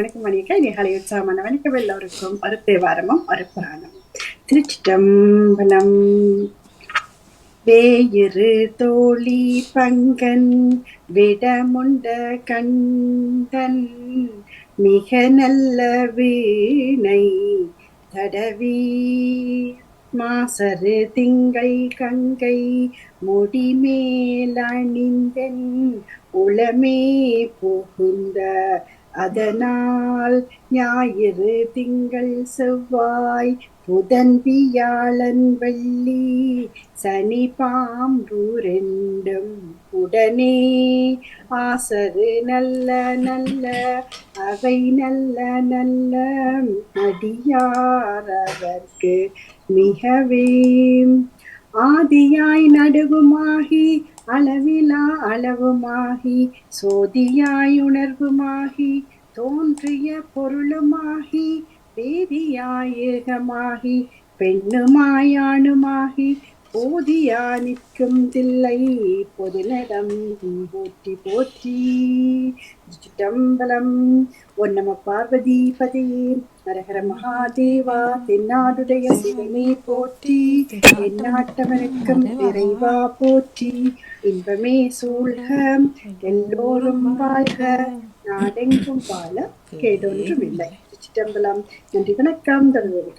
வணக்கம் மணிக்கா நிகழை உற்சாகமான வணக்கம். எல்லோருக்கும் ஒரு தேவாரமும் ஒரு புராணம் திருச்சிட்டம்பலம் வேயிரு தோழி பங்கன் விடமுண்ட கண்டன் மிக நல்ல வீணை தடவி. மாசரு திங்கை கங்கை முடிமேலணிந்தன் உளமே புகுந்த அதனால் ஞாயிறு திங்கள் செவ்வாய் புதன் வியாழன் வெள்ளி சனி பாம்பு ரெண்டும் உடனே ஆசரு நல்ல நல்ல அவை நல்ல நல்ல அடியாரவர்க்கு மிகவே ஆதியாய் நடுவுமாகி அளவிலா அளவுமாகி சோதியாயுணர்வுமாகி தோன்றிய பொருளுமாகி வேதியாயேகமாகி பெண்ணுமாயானுமாகி போதியா நிற்கும் தில்லை பொதுநடம் போற்றி போற்றி. சிட்டம்பலம் ஒன்னம பார்வதி பதியே ஹரஹர மகாதேவா தென்னாடுடைய சிவமே போற்றி. எந்நாட்டவனுக்கும் இறைவா போற்றி. இன்பமே சூழ்க எல்லோரும் வாழ்க. நாடெங்கும் வாழ கேடொன்றும் இல்லை சிட்டம்பலம் நன்றி வணக்கம். தொடர்பு